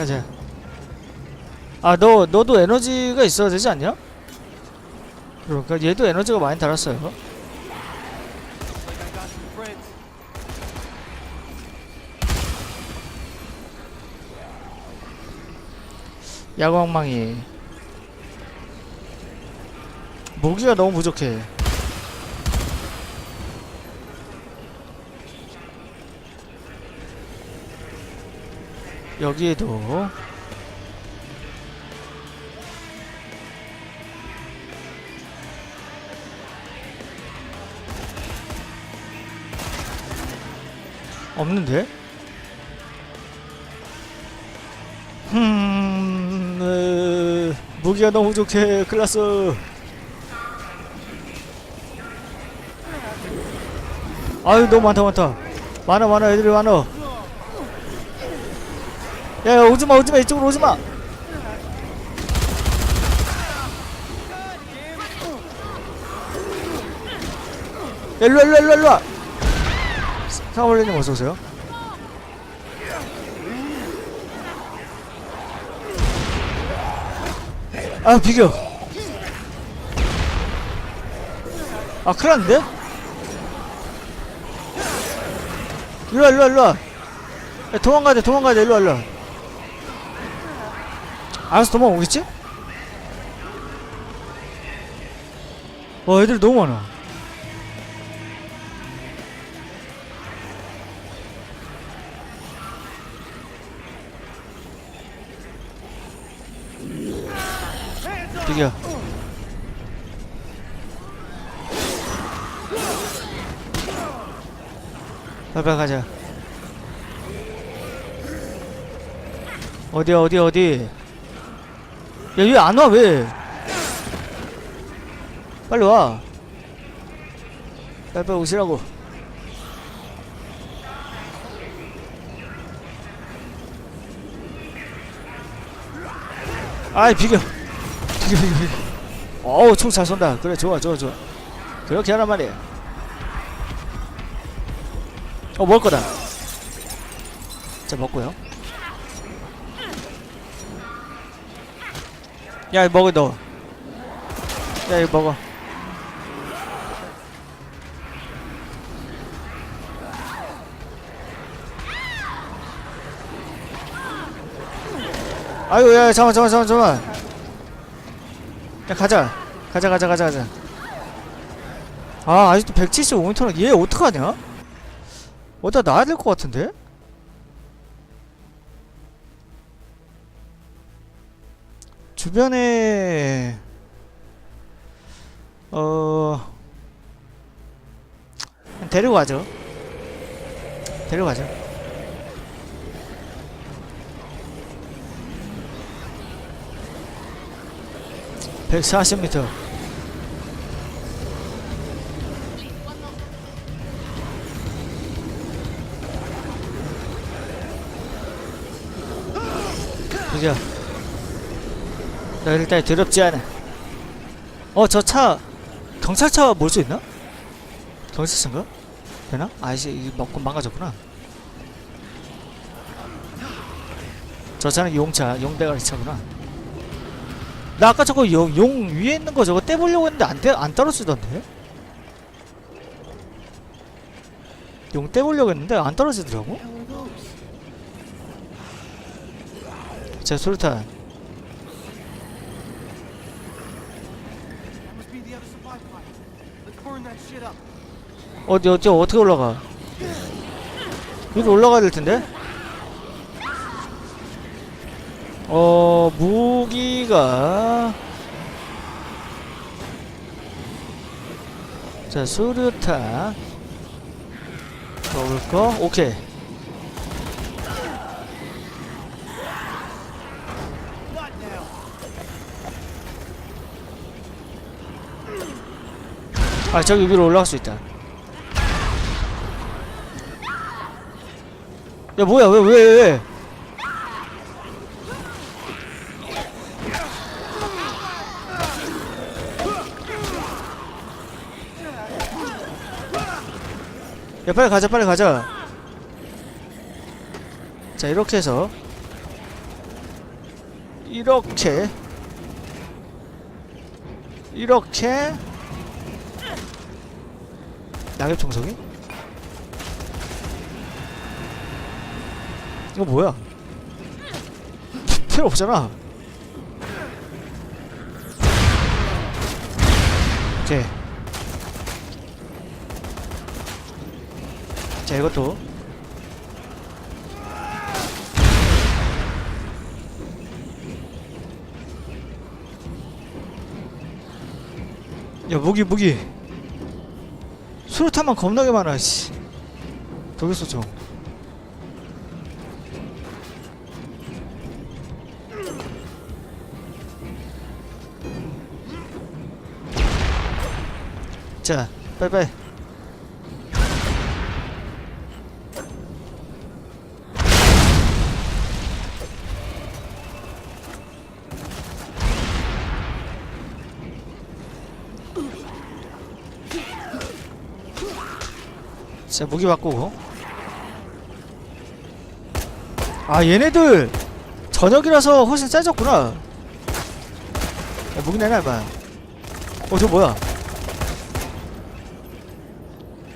가자. 아, 너, 너도 에너지가 있어야 되지 않냐? 그러니까 얘도 에너지가 많이 달았어요. 야광망이. 무기가 너무 부족해. 여기에도 없는데? 음, 으, 무기가 너무 부족해. 클라스. 아유, 너무 많다, 많다. 많아, 많아, 애들이 많아. 야, 야, 오지마, 오지마, 이쪽으로 오지마. 야, 일로와, 일로와, 일로와, 일로와. 상어벌레님 어서오세요. 아 비겨 아 큰일났는데? 일로와 일로와 일로와 야, 도망가야 돼 도망가야 돼 일로와 일로와 알아서 도망오겠지? 와 애들 너무 많아. 비겨 빨리 가자. 어디야 어디 어디 야얘 안 와 왜? 빨리 와. 빨리 빨리 오시라고. 아이 비겨 비겨 비겨 비겨 어우 총 잘 쏜다. 그래 좋아 좋아 좋아. 그렇게 하란 말이야. 어 먹을 거다. 자 먹고요 야 이거 먹어 너 야 이거 먹어. 아유 야 잠깐 잠깐 잠깐 잠깐 야 가자. 가자 가자 가자 가자. 아 아직도 175m는 얘 어떡하냐? 어디다 놔야 될 것 같은데 주변에 어 데리고 가죠. 데리고 가죠. 백사십 미터. 그죠 나 일단 더럽지 않아 어 저 차 경찰차 몰 수 있나? 경찰차인가? 되나? 아이씨 이게 먹고 망가졌구나 저 차는 용차 용대가리 차구나 나 아까 저거 용, 용 위에 있는 거 저거 떼보려고 했는데 안, 떼, 안 떨어지던데? 용 떼보려고 했는데 안 떨어지더라고? 제 소리탄 어디 어디 어떻게 올라가? 위로 올라가야 될 텐데. 어 무기가 자 수류탄 먹을 거 오케이. 아 저기 위로 올라갈 수 있다. 야 뭐야? 왜 왜 왜, 왜? 야 빨리 가자 빨리 가자. 자 이렇게 해서. 이렇게. 이렇게 낙엽 청소기? 이거 뭐야? 필요 없잖아. 오케이. 자 이것도 야 무기 무기 수류탄만 겁나게 많아 씨 독일소 좀 자, 빨리빨리. 자, 무기 바꾸고. 아, 얘네들 저녁이라서 훨씬 세졌구나. 야, 무기 내놔, 봐. 어, 저 뭐야?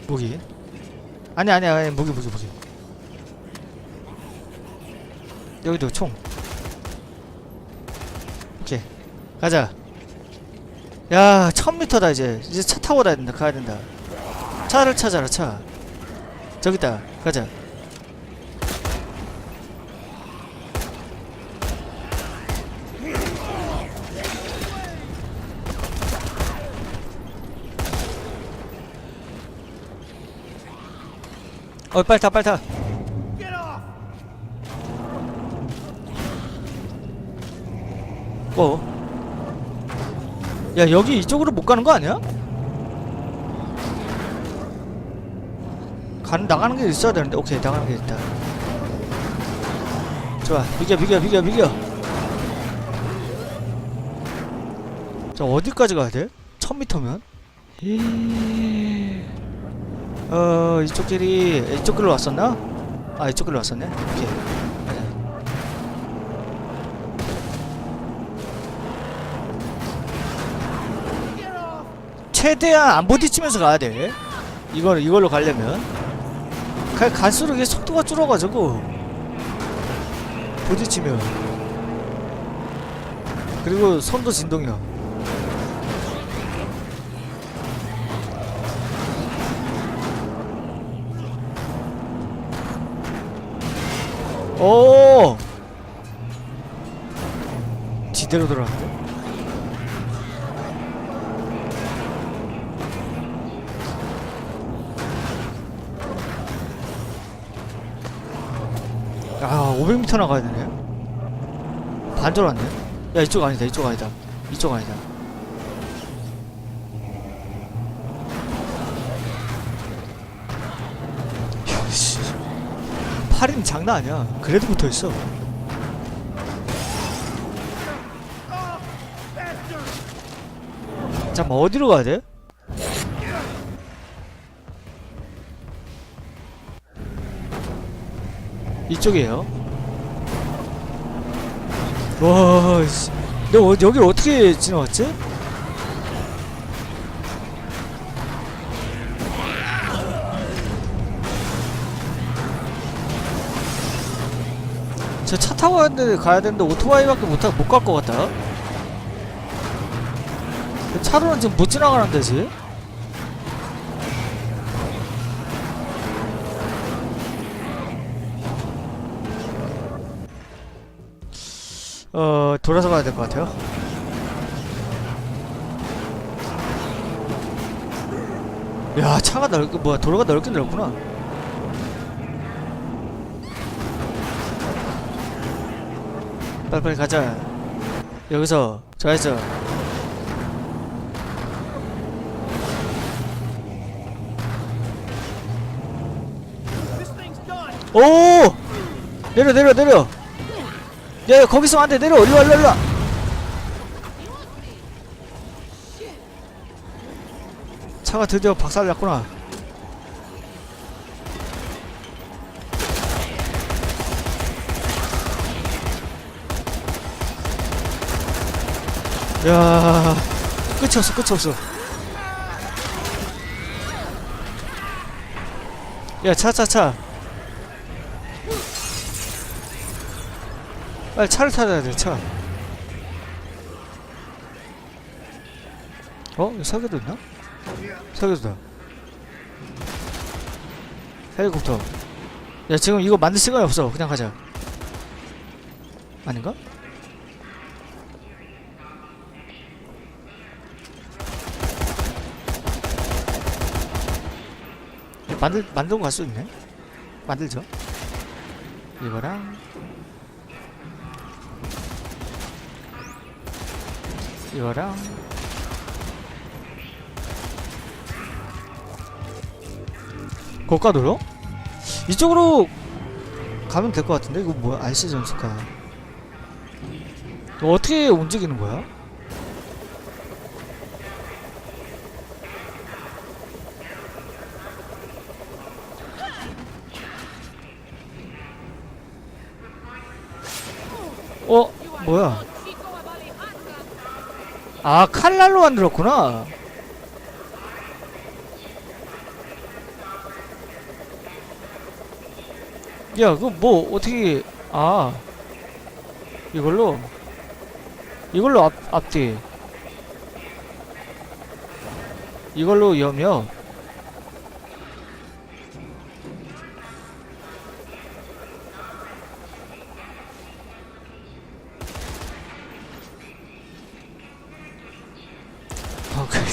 무기. 아니 아니 아니 무기 무기 무기. 여기도 총. 오케이. 가자. 야 1000m다 이제. 이제 차 타고 가야 된다 가야 된다. 차를 찾아라 차 저기 있다 가자 어 빨리 타 빨리 타 Get off! 어? 야 여기 이쪽으로 못 가는 거 아니야? 가는 나가는 게 있어야 되는데 오케이 나가는 게 있다 좋아 비겨 비겨 비겨 비겨 자 어디까지 가야 돼? 1000m면? 어 이쪽 길이 이쪽 길로 왔었나? 아 이쪽 길로 왔었네 오케이! 최대한 안 부딪히면서 가야 돼. 이걸 이걸로 가려면 가, 갈수록 이게 속도가 줄어가지고 부딪히면 그리고 손도 진동이야. 오 지대로 들어갔는데? 500m 나가야 되네 반절 왔네 야 이쪽 아니다 이쪽 아니다 이쪽 아니다. 팔은 장난 아니야 그래도 붙어있어 잠깐만 어디로 가야 돼? 이쪽이에요. 와, 씨. 너 어, 여기를 어떻게 지나왔지? 저 차 타고 가야 되는데, 가야 되는데 오토바이밖에 못, 못갈 것 같다. 차로는 지금 못 지나가는 데 지? 어 돌아서 가야 될 것 같아요. 야 차가 넓게 뭐야 도로가 넓긴 넓구나. 빨리빨리 가자. 여기서 좌회전. 오 내려 내려 내려. 야, 야 거기서 안돼 내려 일로 와 일로 와, 일로 와. 차가 드디어 박살 났구나. 야 끝이 없어 끝이 없어 야 차 차차 빨리 차를 타야 돼 차 어? 여기 석유도 있나? 석유도다 헬리콥터 야 지금 이거 만들 시간이 없어 그냥 가자 아닌가? 만들 만들고 갈 수 있네. 만들죠. 이거랑 이거랑. 고가도로 이쪽으로 가면 될 것 같은데? 이거 뭐야? RC 이거 어떻게 움직이는 거야? 어? 뭐야? 아 칼날로 만들었구나. 야, 그거 뭐 어떻게 아. 이걸로? 이걸로 앞 앞뒤. 이걸로 여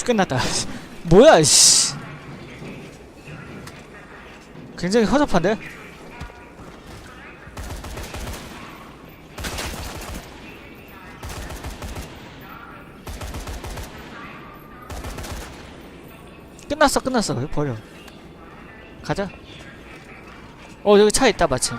끝났다. 뭐야, 씨. 굉장히 허접한데? 끝났어, 끝났어. 버려. 가자. 어, 여기 차 있다, 마침.